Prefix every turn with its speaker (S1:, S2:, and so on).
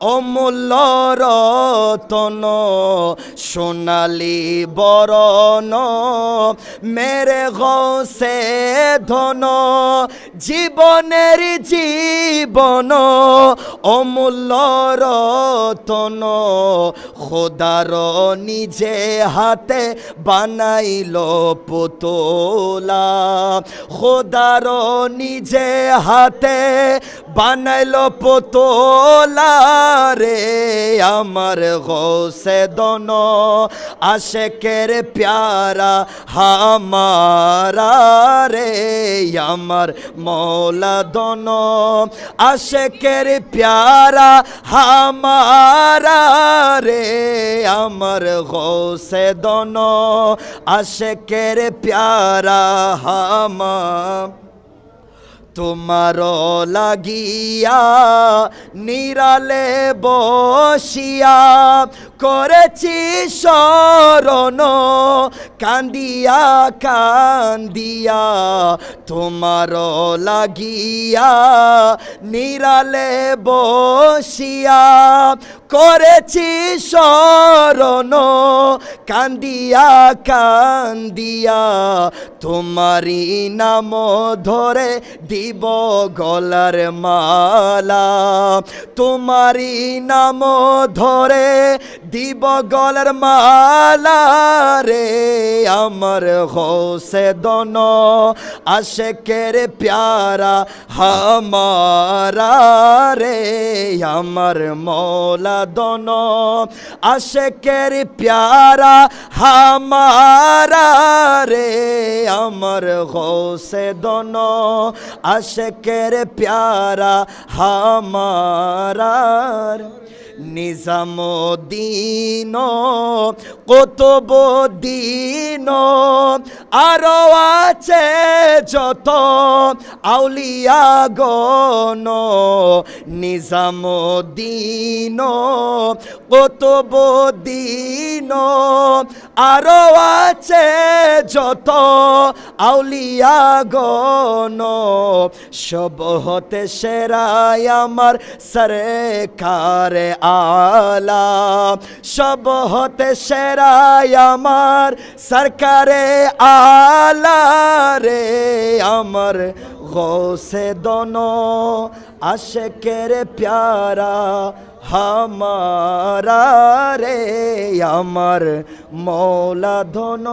S1: অমূল্য রতন সোনালি বরণ মেরে গসে ধন জীবনের জীবন, অমূল্য রতন। খোদার নিজে হাতে বানাইল পুতলা। খোদার নিজে হাতে বানাইল পুতলা রে আমার গোসে দন। আশেকের প্যারা হামারা রে আমার মৌলা দন আশেকের প্যারা হামারা রে, আমার গোসে দন আশেকের প্যারা হামা। তোমার লাগিয়া নিরালে বসিয়া করেছি শরণ কান্দিয়া কান্দিয়া তোমার লাগিয়া নিরালে বসিয়া করেছি শরণ। কান্দিয়া কান্দিয়া তোমারি নাম ধরে দিব গলার মালা। তোমারি নাম ধরে দিব গলার মালা রে। আমার হোসে দন, আশেকের প্যারা হামারা রে, আমার মৌলা দন, আশেকের প্যারা হামারা রে, আমার হোসে দন, আশেকের প্যারা হামার নিজামুদ্দিন কতবদিন আরও আছে যত আউলিয়া গণ। নিজামুদ্দিন কতবদিন আরও আছে যত আউলিয়া গণ, সব হতে সেরাই আমার সরকার আলা। সব হতে সেরাই আমার সরকারে আলা রে। আমার গৌসে দন, আশেকের প্যারা হামারা রে। আমার মৌলা ধন।